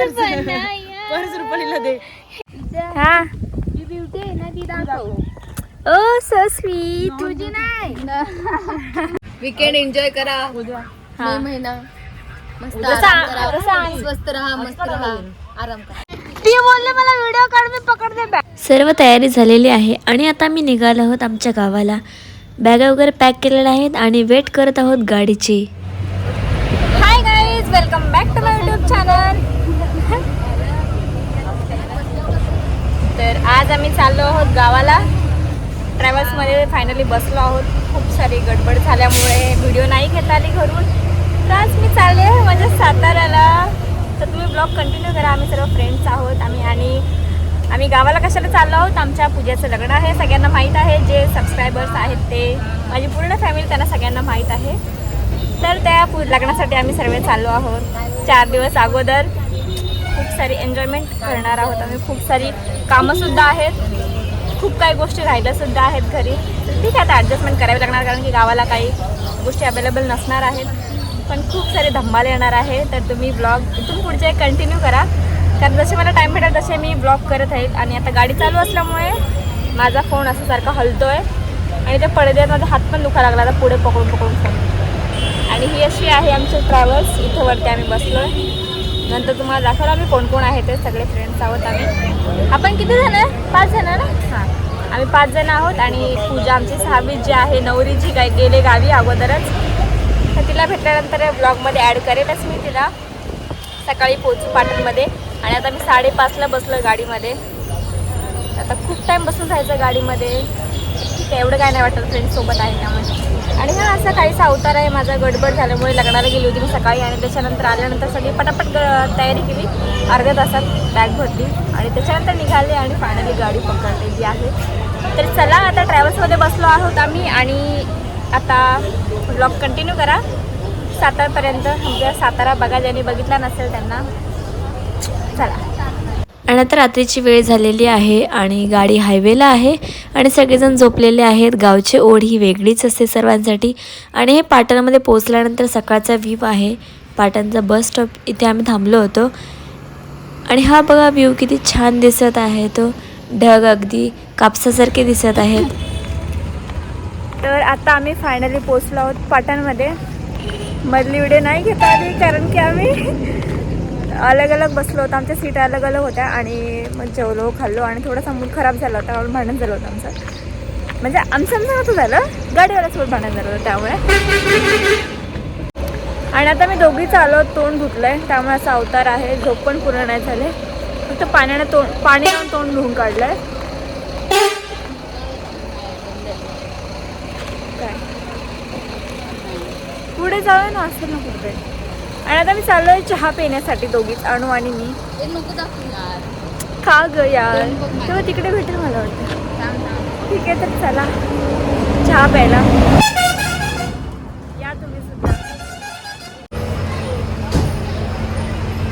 Purse. रुपालीला दे. हा. जी beauty आहे ना ती दाखव. ओ सो स्वीट तुझी नाही. विकेंड एन्जॉय करा. मे महिना. मस्त उद्या आराम करा. उद्या राहा मस्त राहा. आराम करा. ती बोलले मला व्हिडिओ काढ मी पकडते बॅग सर्व तयारी झालेली आहे आणि आता मी निघालो आहोत आमच्या गावाला. बॅगा वगैरे पॅक केलेल्या आहेत आणि वेट करत आहोत गाडीची. Hi guys welcome back to my YouTube channel तर आज आम्ही चाललो आहोत गावाला. ट्रॅव्हल्समध्ये फायनली बसलो आहोत. खूप सारी गडबड झाल्यामुळे व्हिडिओ नाही घेता आली घरून. तर आज मी चालले आहे माझ्या साताऱ्याला. तर तुम्ही ब्लॉग कंटिन्यू करा. आम्ही सर्व फ्रेंड्स आहोत. आम्ही आणि आम्ही गावाला कशाला चाललो आहोत? आमच्या पूजेचं लग्न आहे. सगळ्यांना माहीत आहे. जे सबस्क्रायबर्स आहेत ते माझी पूर्ण फॅमिली त्यांना सगळ्यांना माहीत आहे. तर त्या पू लग्नासाठी आम्ही सर्व चाललो आहोत. चार दिवस अगोदर. खूप सारी एन्जॉयमेंट करणार आहोत आम्ही. खूप सारी कामंसुद्धा आहेत. खूप काही गोष्टी राहिल्यासुद्धा आहेत घरी. तर ठीक आहे आता ॲडजस्टमेंट करावी लागणार कारण की गावाला काही गोष्टी अवेलेबल नसणार आहेत. पण खूप सारे धम्माल येणार आहे. तर तुम्ही ब्लॉग इथून पुढचे कंटिन्यू करा. कारण जसे मला टाईम भेटेल तसे मी ब्लॉग करत आहेत आणि आता गाडी चालू असल्यामुळे माझा फोन असं सारखा हलतो आहे आणि त्या पडद्यात माझा हात पण दुखा लागला. आता पुढे पकडून पकडून. फोन आणि ही अशी आहे आमचे ट्रॅव्हल्स इथं वरती आम्ही बसलो आहे नंतर तुम्हाला दाखवलं आम्ही कोण कोण आहे ते सगळे फ्रेंड्स आहोत आम्ही. आपण किती जण आहे? पाच जण ना? हां. आम्ही पाच जण आहोत आणि पूजा आमची सहावी जी आहे नवरी जी काय गेले गावी अगोदरच. तर तिला भेटल्यानंतर ब्लॉगमध्ये ॲड करेलच मी तिला. सकाळी पोचू पाटणमध्ये. आणि आता मी साडेपाचला बसलो गाडीमध्ये. आता खूप टाईम बसून जायचं गाडीमध्ये. ठीक आहे एवढं काय नाही वाटत फ्रेंड्ससोबत आहे त्यामुळे आणि हा असा काहीसा अवतार आहे. माझा गडबड झाल्यामुळे लग्नाला गेली होती. मी सकाळी आणि त्याच्यानंतर आल्यानंतर सगळी पटापट ग- तयारी केली. अर्ध्या तासात बॅग भरली आणि त्याच्यानंतर निघाले आणि फायनली गाडी पकडलेली आहे. तर चला आता ट्रॅव्हल्समध्ये बसलो आहोत आम्ही आणि आता ब्लॉग कंटिन्यू करा. सातारपर्यंत. म्हणजे सातारा बघा ज्यांनी बघितला नसेल त्यांना. चला. आणि आता रात्रीची वेळ झालेली आहे आणि गाडी हायवेला आहे आणि सगळेजण झोपलेले आहेत. गावची ओढ ही वेगळीच असते सर्वांसाठी. आणि हे पाटणमध्ये पोचल्यानंतर सकाळचा व्ह्यू आहे. पाटणचा बस स्टॉप इथे आम्ही थांबलो होतो. आणि हा बघा व्ह्यू किती छान दिसत आहे तो. ढग अगदी कापसासारखे दिसत आहेत. तर आता आम्ही फायनली पोचलो आहोत पाटणमध्ये. मधली व्हिडिओ नाही घेता आली कारण की आम्ही अलग अलग बसलो होतो. आमच्या सीट अलग अलग होत्या आणि मग जेवलो खाल्लो आणि थोडासा मूड खराब झाला होता. म्हणून भांडण झालं होतं आमचं. म्हणजे आमचं आमचं नव्हतं झालं. गाडीवाल्यासोबत भांडण झालं होतं त्यामुळे. आणि आता मी दोघीच आलो तोंड धुतलंय. त्यामुळे असा अवतार आहे. झोप पण पूर्ण नाही झाले. फक्त पाण्याने तोंड पाणी लावून तोंड धुवून काढलंय. काय? पुढे जाऊया ना असं ना कुठे आणि आता मी चाललोय चहा पिण्यासाठी दोघीच अणू आणि मी. का ग यार. तेव्हा तिकडे भेटेल मला वाटतं. ठीक आहे तर चला. चहा प्यायला. या तुम्ही सुद्धा.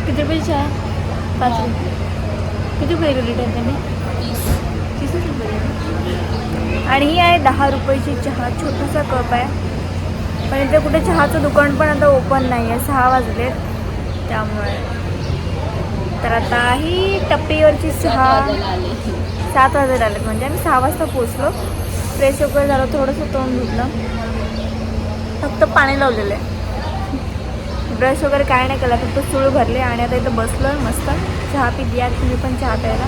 किती रुपये चहा? पाच रुपये. किती रुपये लिटर त्यांनी तीसच रुपये. आणि ही आहे दहा रुपयाची चहा. छोटासा कप आहे. पण इथे कुठे चहाचं दुकान पण आता ओपन नाही आहे सहा वाजलेत. त्यामुळे. तर आता ही टप्पीवरची चहा सात वाजत आलेत. म्हणजे आम्ही सहा वाजता पोचलो फ्रेश वगैरे झालं थोडंसं तोंड धुतलं. फक्त पाणी लावलेलं आहे. ब्रश वगैरे काय नाही केला फक्त चूळ भरले आणि आता इथं बसलो मस्त. चहा पी द्या तुम्ही पण चहा प्यायला.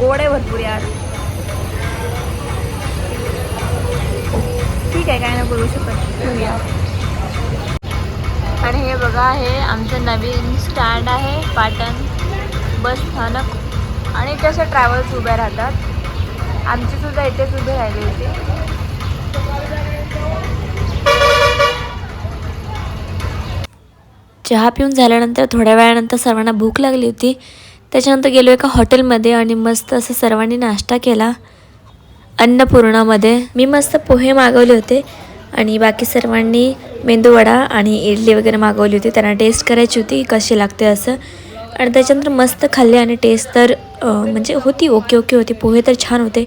गोड आहे भरपूर यार. ठीक आहे काय नाही बोलू शकत. घेऊया आणि हे बघा हे आमचं नवीन स्टँड आहे पाटण बस स्थानक. आणि इथे असे ट्रॅव्हल्स उभ्या राहतात. आमची सुद्धा इथेच उभे राहिली होती. चहा पिऊन झाल्यानंतर थोड्या वेळानंतर सर्वांना भूक लागली होती. त्याच्यानंतर गेलो एका हॉटेलमध्ये आणि मस्त असं सर्वांनी नाश्ता केला. अन्नपूर्णामध्ये मी मस्त पोहे मागवले होते आणि बाकी सर्वांनी मेंदूवडा आणि इडली वगैरे मागवली होती. त्यांना टेस्ट करायची होती कशी लागते असं. आणि त्याच्यानंतर मस्त खाल्ले आणि टेस्ट तर म्हणजे होती ओके ओके होती. पोहे तर छान होते.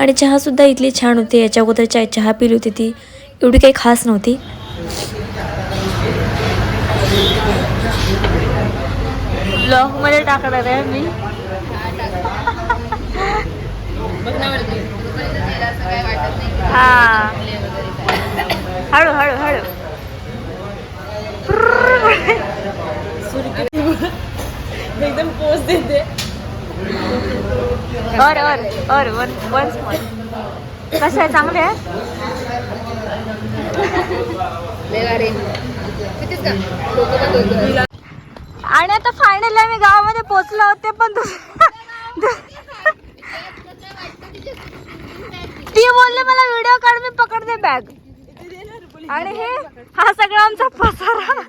आणि चहासुद्धा इथली छान होती. याच्या अगोदर चाय चहा पिली होती ती. एवढी काही खास नव्हती. ब्लॉगमध्ये टाकणार आहे मी. हा. हळू हळू हळू. एकदम पोच देते. और और और वन वन कसं आहे चांगले आहे होतं. आणि आता फायनली आम्ही गावामध्ये पोहोचलो आहोत ते पण दुस- ती बोलले मला व्हिडिओ काढ मी पकडते बॅग आणि हे हा सगळा आमचा पसारा.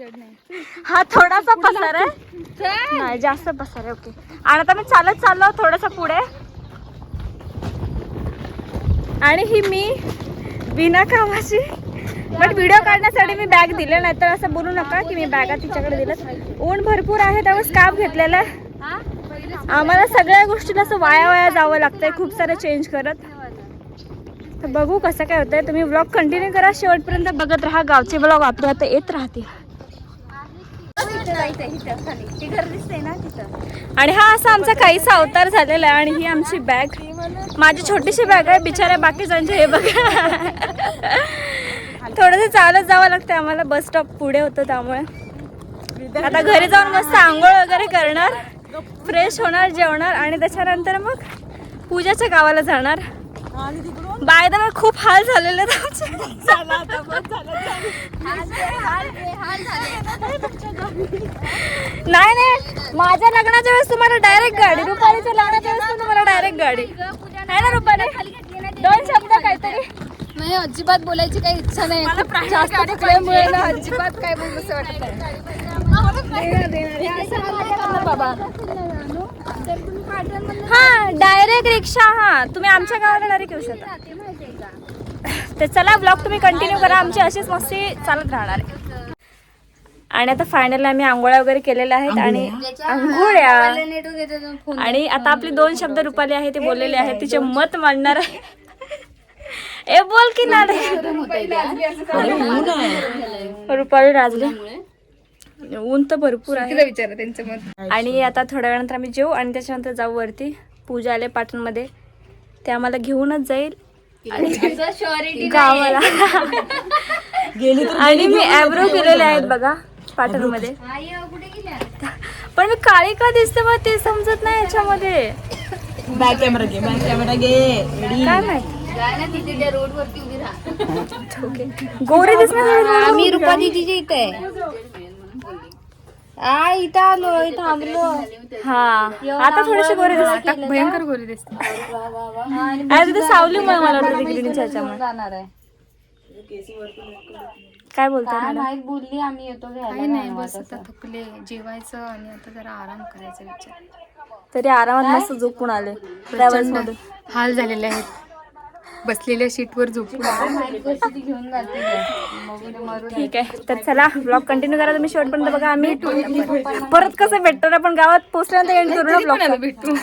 हा थोडासा पसारा आहे. नाही जास्त पसारा आहे ओके आणि आता मी चालत चाललो थोडस पुढे. आणि ही मी बिना कामाची बट व्हिडिओ काढण्यासाठी मी बॅग दिले नाही तर असं बोलू नका की मी बॅगा तिच्याकडे दिलं ऊन भरपूर आहे त्यामुळे स्कार्फ घेतलेला आहे. आम्हाला सगळ्या गोष्टीला असं वाया वाया जावं लागतंय खूप सारं चेंज करत. तर बघू कसं काय होतंय. तुम्ही ब्लॉग कंटिन्यू करा. शेवटपर्यंत बघत राहा. गावचे ब्लॉग आपल्या आता येत राहतील. आणि हा असा आमचा काहीसा अवतार झालेला आहे आणि ही आमची बॅग माझी छोटीशी बॅग आहे. बिचाऱ्या बाकीच्यांचे हे बघा. थोडंसं चालत जावं लागतं आम्हाला बस स्टॉप पुढे होतं त्यामुळे. आता घरी जाऊन मस्त आंघोळ वगैरे करणार. फ्रेश होणार जेवणार आणि त्याच्यानंतर मग पूजाच्या गावाला जाणार. बाय द वे खूप हाल झालेले आहेत आमचे. नाही नाही. माझ्या लग्नाच्या वेळेस तुम्हाला डायरेक्ट गाडी रुपालीच्या लग्नाच्या वेळेस तुम्हाला डायरेक्ट गाडी. आहे ना रुपाली? दोन शब्द काहीतरी. नाही अजिबात बोलायची काही इच्छा नाही. जास्त ना अजिबात काय बोलू असं वाटत बाबा हा डायरेक्ट रिक्षा हा. तुम्ही आमच्या गावाला डायरेक्ट येऊ शकता. तर चला ब्लॉग तुम्ही कंटिन्यू करा. आमची अशीच मस्ती चालत राहणार आहे. आणि आता फायनल आम्ही आंघोळ्या वगैरे केलेल्या आहेत आणि आंघोळ्या. आणि आता आपले दोन शब्द रुपाली आहे ते बोललेले आहेत. तिचे मत मांडणार आहे. ए बोल की ना रुपाली राजले ऊन तर भरपूर आहे. विचारा त्यांचं मत आणि आता थोड्या वेळानंतर आम्ही जेऊ आणि त्याच्यानंतर जाऊ वरती. पूजा आले पाटणमध्ये. ते आम्हाला घेऊनच जाईल. गावाला. आणि मी ॲब्रो केलेले आहेत बघा पाटणमध्ये. पण मी काळी का दिसते मग ते समजत नाही याच्यामध्ये. बॅक कॅमेरा घे बॅक कॅमेरा घे. रेडी काय माहिती? तिथे त्या रोड वरती उभी राहा. ओके. गोरी दिसणार आम्ही रुपा दिदीच्या इथे आ इथं आलो इथं थांबलो हा. आता थोडेसे गोरे दिसतात भयंकर गोरी दिसते. आणि तिथे सावली मला मला वाटतं ग्रीनच्या ह्याच्यामुळे जाणार आहे. काय बोलता माहीत बोलली आम्ही येतो काही नाही बस आता थकले जेवायचं आणि आता जरा आराम करायचा विचार. तरी आरामात मस्त झोपून आले. ट्रॅव्हल्स मधून हाल झालेले आहेत. बसलेल्या सीटवर झोपून घेऊन जाते ठीक आहे तर चला ब्लॉग कंटिन्यू करा तुम्ही शेवटपर्यंत बघा आम्ही. परत कसं भेटतो आपण गावात पोहोचल्यानंतर एंड करू ना ब्लॉग भेटू.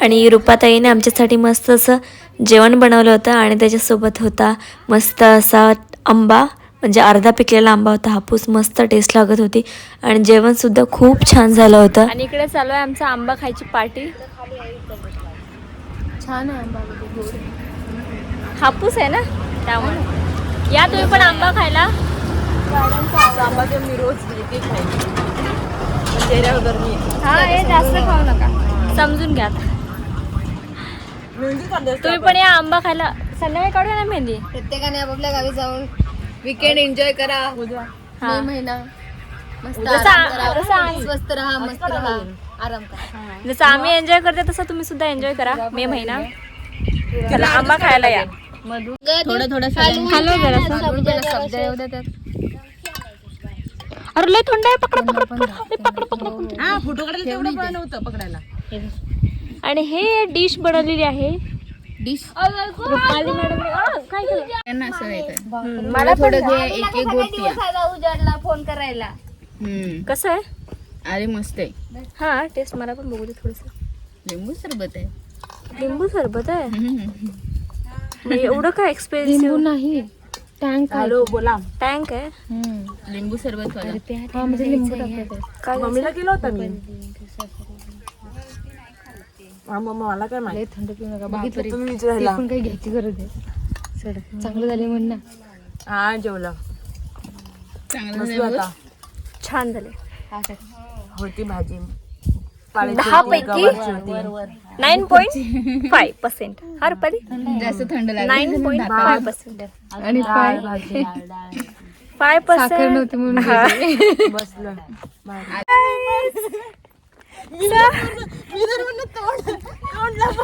आणि रुपाताईने आमच्यासाठी मस्त असं जेवण बनवलं होतं आणि त्याच्यासोबत होता मस्त असा आंबा म्हणजे अर्धा पिकलेला आंबा होता हापूस मस्त टेस्ट लागत होती. आणि जेवणसुद्धा खूप छान झालं होतं. आणि इकडे चालू आहे आमचा आंबा खायची पार्टी. छान आहे आंबा हापूस आहे ना? त्यामुळे. या तुम्ही पण आंबा खायला? आंबा जो मी रोज घेते खायची चेहऱ्यावर गरमी. हा हे जास्त खाऊ नका. समजून घ्या तुम्ही पण या आंबा खायला. संध्याकाळी काढूया ना मेहंदी? प्रत्येकाने आपापल्या गावी जाऊन विकेंड एन्जॉय करा. हा. महिना. मस्त जसं आराम आ- करा. जसं आम्ही- स्वस्त राहा मस्त राहा. आराम करा. जसं आम्ही एन्जॉय करते तसं तुम्ही सुद्धा एन्जॉय करा. मे महिना. चला आंबा खायला या. थोडं थोडं हॅलो अरे लय थंड आहे. पकडा पकडा पकडा. ए, पकडा पकडा पकडा. हा. फोटो काढायला तेवढं पण नव्हतं पकडायला. आणि हे डिश बनवलेली आहे. डिश रुपाली मॅडम काय केलं? त्यांना असं आहे काय. हम्म, मला थोडं घे एक एक गोट पिया फोन करायला. हम्म. कसं आहे? अरे मस्त आहे. हा टेस्ट मला पण बघू दे थोडस. लिंबू सरबत आहे. लिंबू सरबत आहे? हम्म. म्हणजे एवढं काय एक्सपेन्सिव्ह नाही टँक हॅलो बोला. टँक आहे? लिंबू सरबत हा म्हणजे लिंबू टाकतात काय मम्मीला केलं होतं मी. हा मम्मा मला काय माहिती? लय थंड पिऊ नका बघितलं तुम्ही ते विचारायला पण काही घ्यायची गरज आहे. चांगलं झाले म्हण ना हा जेवलं. बसलो आता. छान झाले. होती भाजी. दहा पैकी नाईन पॉईंट फाय पर्सेंट. हा रुपाली? जास्त थंड नाईन पॉईंट फाय पर्सेंट. आणि फाय? साखर पर्सेंट. नव्हती म्हणून बसलं.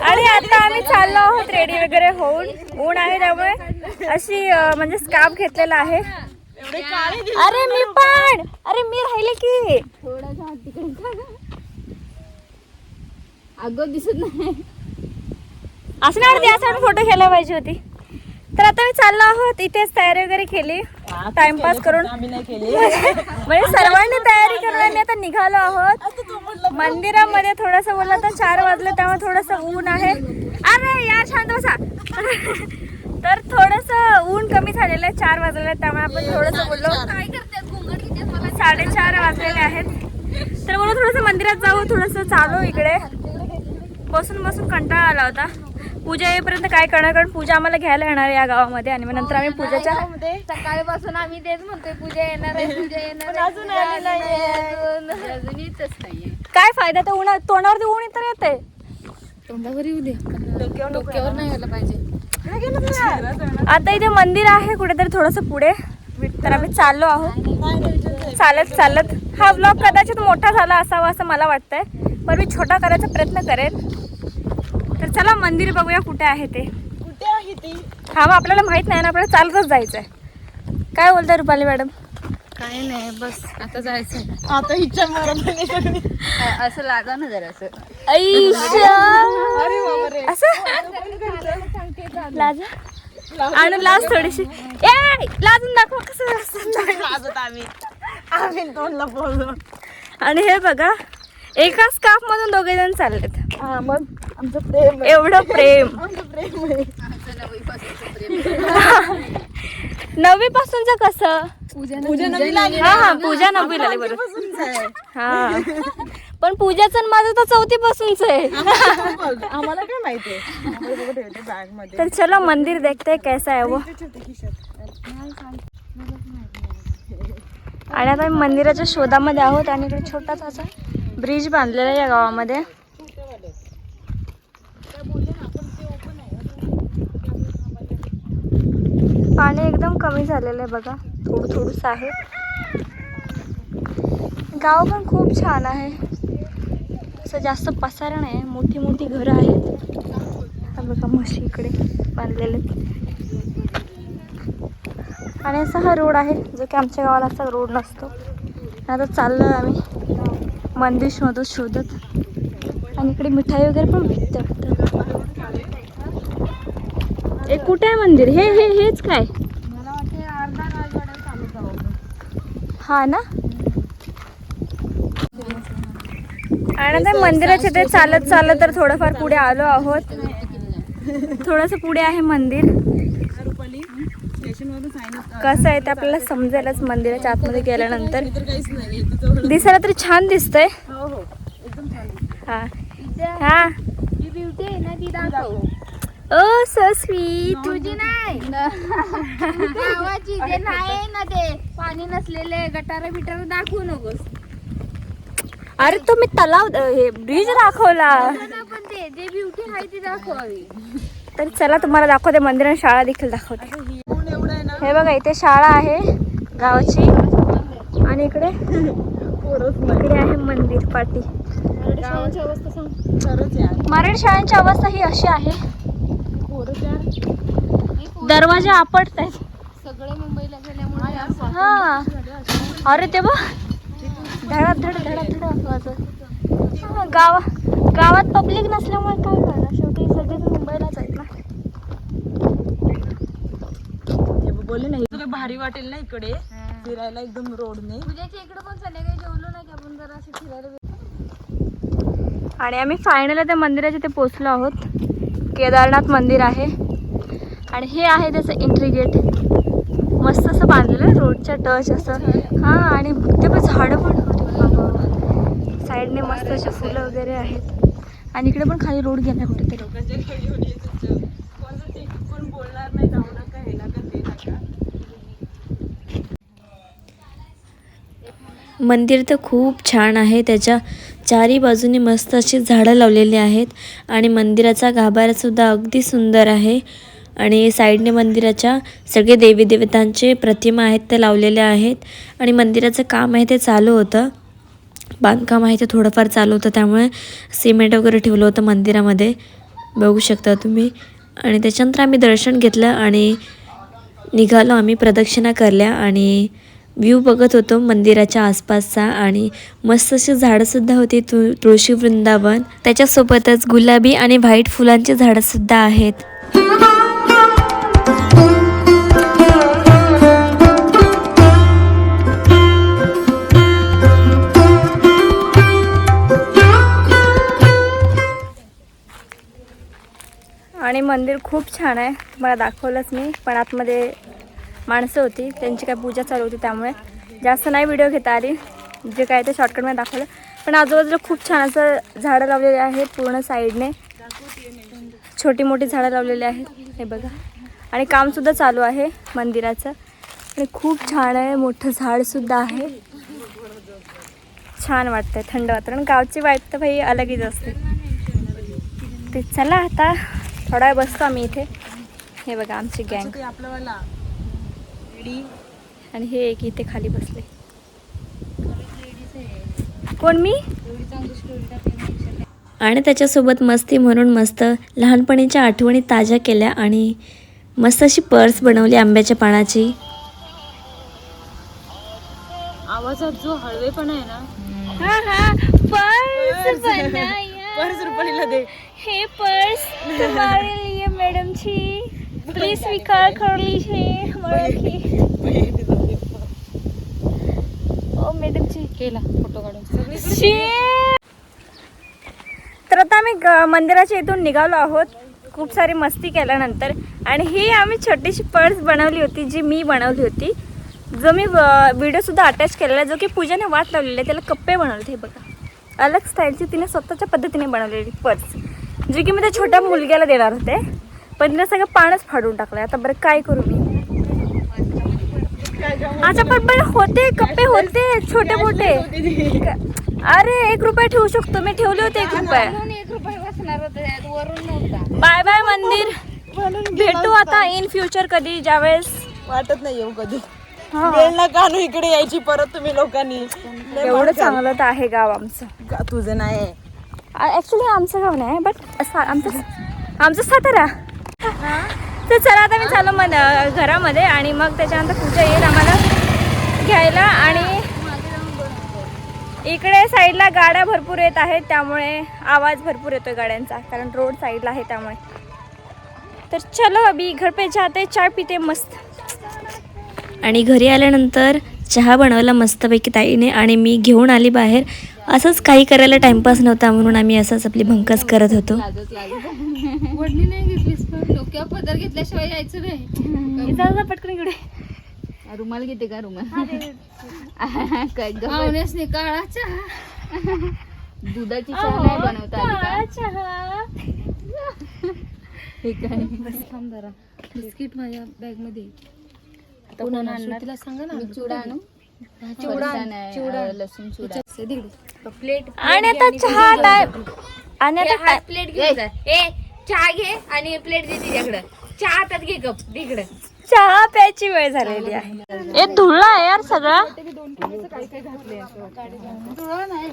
आणि आता आम्ही चाललो आहोत रेडी वगैरे होऊन ऊन आहे त्यामुळे. अशी म्हणजे स्कार्फ घेतलेला आहे. अरे मी पण अरे मी राहिले की. अगं दिसत नाही. असं नाही या साईड फोटो घ्यायला पाहिजे होती. तर आता मी चाललो आहोत इथेच तयारी वगैरे केली. टाइमपास करून. म्हणजे सर्वांनी तयारी करून आम्ही आता निघालो आहोत. मंदिरामध्ये थोडस बोललं तर चार वाजले त्यामुळे थोडस ऊन आहे. अरे यार शांत बसा. तर थोडस कमी झालेलं आहे चार वाजलेलं आहे त्यामुळे आपण थोडस बोललो. साडेचार वाजलेले आहेत. तर बोलू थोडस मंदिरात जाऊ थोडस चालू इकडे. बसून बसून कंटाळा आला होता. पूजा येईपर्यंत काय करणार? कारण पूजा आम्हाला घ्यायला येणार आहे या गावामध्ये आणि मग नंतर आम्ही पूजाच्या सकाळपासून आम्ही तेच म्हणतोय पूजा येणार आहे पूजा येणार अजून आली नाहीये. अजून- येतच नाहीये. काय फायदा? तर उन्हा तोंडावरती ऊन तर येते तोंडावर येऊ दे. डोक्यावर नाही यायला पाहिजे. आता इथे मंदिर आहे कुठेतरी थोडस पुढे. तर आम्ही चाललो आहोत. चालत चालत. हा ब्लॉग कदाचित मोठा झाला असावा असं मला वाटतंय पण मी छोटा करायचा प्रयत्न करेन. तर चला मंदिर बघूया कुठे आहे ते. कुठे आहे ती? हा मग आपल्याला माहीत नाही ना आपल्याला चालतच जायचंय. काय बोलताय रुपाली मॅडम? काय नाही बस. आता जायचं आता हिच्या मारामारी सगळी असं लागा ना जरा असं? असं लाज? आणि लाज थोडीशी. ए लाजून दाखव कसं. लाजत आम्ही. आम्ही तोंडला बोललो आणि हे बघा एका स्कार्फ मधून दोघे जण चाललेत. हा मग आमचं प्रेम. एवढं प्रेम. प्रेम नववी पासूनच कसं? पूजा नवी लागली हा हा पूजा नववी लागली बरोबर. हा. पण पूजाचं आणि माझं तर चौथी पासूनच आहे? आम्हाला काय माहिती बॅगमध्ये. तर चलो मंदिर देखते कैसा आहे वो. आणि आता आम्ही मंदिराच्या शोधामध्ये आहोत आणि इकडे छोटासा असा ब्रिज बांधलेला आहे या गावामध्ये. पाणी एकदम कमी झालेलं आहे बघा. थोडं थोडंसं आहे. गाव पण खूप छान आहे. असं जास्त पसारा नाही मोठी मोठी घरं आहेत. बघा म्हशी इकडे बांधलेले. आणि असा हा रोड आहे जो की आमच्या गावाला असा रोड नसतो. आता चाललो आम्ही. मंदिर शोधत. शोधत आणि इकडे मिठाई वगैरे पण भेटतं हे कुठे आहे मंदिर? हे हे हेच काय मला वाटते अर्धा राजवाडा चालू जावं हा ना? आणि आता मंदिराच्या ते चालत चालत तर थोडंफार पुढे आलो आहोत. थोडंसं पुढे आहे मंदिर. रुपाली स्टेशन वरून सांगितलं कसं आहे ते आपल्याला समजेलच मंदिराच्या आतमध्ये गेल्यानंतर. दिसायला तरी छान दिसतंय. हो हो. एकदम छान हा. हा. ब्युटी आहे ना ती दाखव. ओ सो स्वीट तुझी नाही? गावाची ते नाही ना ते पाणी नसलेले गटार बिटार दाखवू नकोस. अरे तो मी तलाव हे ब्रिज दाखवला. पण ते जे ब्युटी आहे ती दाखवावी. तर चला तुम्हाला दाखवते मंदिर आणि शाळा देखील दाखवते. हे बघा इथे शाळा आहे गावाची. आणि इकडे? इकडे आहे मंदिर पाटी. मराठी शाळांची अवस्था ही अशी आहे. दरवाजे आपटत आहेत सगळे मुंबईला गेल्यामुळे असं. हा. अरे ते बघ धडा धड धडा धड हा, गावा गावात पब्लिक नसल्यामुळे काय करणार? शेवटी सगळेच मुंबईलाच आहेत ना. ते बोलले नाही. तुला भारी वाटेल ना इकडे. फिरायला एकदम रोडने तुझ्याच्या इकडे पण संध्याकाळी जेवलो नाही की आपण जरा असं फिरायला आणि आम्ही फायनल त्या मंदिराच्या ते पोचलो आहोत. केदारनाथ मंदिर आहे. आणि हे आहे त्याचं एंट्री गेट मस्त असं बांधलेलं आहे रोडच्या टच असं. हां आणि ते पण झाडं पण होते. साईडने मस्त असे फुलं वगैरे आहेत. आणि इकडे पण खाली रोड गेला कुठेतरी. जाऊ नका मंदिर तर खूप छान आहे. त्याच्या चारी बाजूनी मस्त अशी झाडं लावलेली आहेत. आणि मंदिराचा गाभारासुद्धा अगदी सुंदर आहे. आणि साईडने मंदिराच्या सगळे देवी देवतांचे प्रतिमा आहेत ते लावलेल्या आहेत. आणि मंदिराचं काम आहे ते चालू होतं. बांधकाम आहे ते थोडंफार चालू होतं. त्यामुळे सिमेंट वगैरे ठेवलं होतं मंदिरामध्ये. बघू शकता तुम्ही. आणि त्याच्यानंतर आम्ही दर्शन घेतलं आणि निघालो. आम्ही प्रदक्षिणा करल्या आणि व्ह्यू बघत होतो मंदिराच्या आसपासचा. आणि मस्त अशी झाडंसुद्धा होती तु तुळशी वृंदावन. त्याच्यासोबतच गुलाबी आणि व्हाईट फुलांची झाडंसुद्धा आहेत. आणि मंदिर खूप छान आहे. तुम्हाला दाखवलंच मी पण आतमध्ये माणसं होती त्यांची काय पूजा चालू होती त्यामुळे. जास्त नाही व्हिडिओ घेता आली जे काय ते शॉर्टकटमध्ये दाखवलं. पण आजूबाजूला खूप छान असं झाडं लावलेली आहेत पूर्ण साईडने छोटी मोठी झाडं लावलेली आहेत हे बघा. आणि कामसुद्धा चालू आहे मंदिराचं. आणि खूप छान आहे मोठं झाडसुद्धा आहे. छान वाटतंय थंड वातावरण. गावची वाईट तर भाई अलगच असते. ते चला आता. थोडा वेळ बसतो आम्ही इथे. हे बघा आमची गँग. आणि हे एक इथे खाली बसले. कोण मी? आणि त्याच्यासोबत मस्ती म्हणून मस्त लहानपणीच्या आठवणी ताज्या केल्या आणि मस्त अशी पर्स बनवली आंब्याच्या पानाची. आवाजात जो हळवेपणा आहे ना. हा हा. पर्स पर्स रुपयाला दे. हे पर्स तुम्हारे लिए मैडम जी प्लीज स्वीकार कर लीजिए हमारा की. ओ मैडम जी केला फोटो काढून. शी! तर आता आम्ही ग- मंदिराच्या इथून निघालो आहोत. खूप सारी मस्ती केल्यानंतर. आणि ही आम्ही छोटीशी पर्स बनवली होती जी मी बनवली होती. जो मी व्हिडिओसुद्धा अटॅच केलेला आहे जो की पूजाने वाट लावलेली आहे त्याला कप्पे बनवले हे बघा. अलग स्टाईलची तिने स्वतःच्या पद्धतीने बनवलेली पर्स जी की मी त्या छोट्या मुलग्याला देणार होते. पण तिने सगळं पानच फाडून टाकलं आता बरं काय करू मी? अच्छा पण पण होते कप्पे होते छोटे मोठे. अरे एक रुपये ठेवू शकतो. मी ठेवले होते एक रुपये. एक रुपये बसणार होते. त्यात, वरून नव्हता. बाय बाय मंदिर. भेटू आता इन फ्युचर कधी ज्यावेळेस. वाटत नाही येऊ कधी. वेळ ना कानू इकडे यायची परत तुम्ही लोकांनी. एवढं. चांगलं तर आहे गाव आमचं. तुझं नाही. ऍक्च्युली आमचं गाव नाही बट आमचं आमचं सातारा. तर चला आता मी चालू मन घरामध्ये आणि मग त्याच्यानंतर पूजा येईल आम्हाला घ्यायला आणि इकडे साईडला गाड्या भरपूर येत आहेत त्यामुळे आवाज भरपूर येतोय गाड्यांचा कारण रोड साईडला आहे त्यामुळे. तर चलो अभी घर पे जाते चाय पिते मस्त. आणि घरी आल्यानंतर चहा बनवला मस्तपैकी ताईने आणि मी घेऊन आली बाहेर. असंच काही करायला टाइमपास नव्हता म्हणून आम्ही असंच आपली भंकस करत होतो. वडणी नाही घेतलीस पण डोक्यावर पदर घेतल्याशिवाय यायचं नाही. पटकन इकडे. रुमाल घेते का रुमाल? काय काळा चहा. दुधाची चहा नाही बनवता? चहा. हे काय? थांब जरा. बिस्किट माझ्या बॅग मध्ये कोण आणणार? तिला सांगा ना. मी चिवडा आणू? चिवडा चिवडा लसूण चिवडा प्लेट आणि आता चहा टाइम आणि आता हात प्लेट घेऊन जा. ए चहा घे आणि प्लेट दे तिच्याकडं. चहा हातात घे कप तिकडं चहा प्यायची वेळ झालेली आहे. ए धुळा आहे यार सगळा.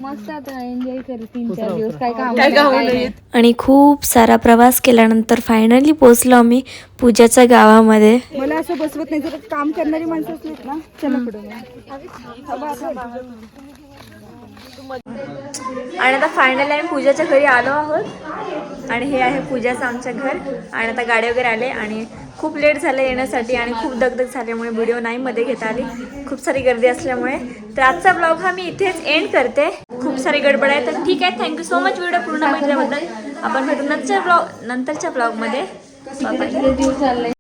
मस्त आता एन्जॉय कर तीन चार दिवस काय काम काय गाव नाही आणि खूप सारा प्रवास केल्यानंतर फायनली पोचलो आम्ही पूजाच्या गावामध्ये. मला असं बसवत नाही जर काम करणारी माणसं असलीत ना चला पुढे. आणि आता फायनली आम्ही पूजाच्या घरी आलो आहोत. आणि हे आहे पूजाचं आमचं घर. आणि आता गाडी वगैरे आले आणि खूप लेट झालं येण्यासाठी आणि खूप दगदग झाल्यामुळे व्हिडिओ नाही मध्ये घेता आली. खूप सारी गर्दी असल्यामुळे. तर आजचा ब्लॉग हा मी इथेच एंड करते. खूप सारी गडबड आहे. तर ठीक आहे. थँक्यू सो मच व्हिडिओ पूर्ण बघितल्याबद्दल. आपण भेटू नंतरच्या ब्लॉग नंतरच्या ब्लॉगमध्ये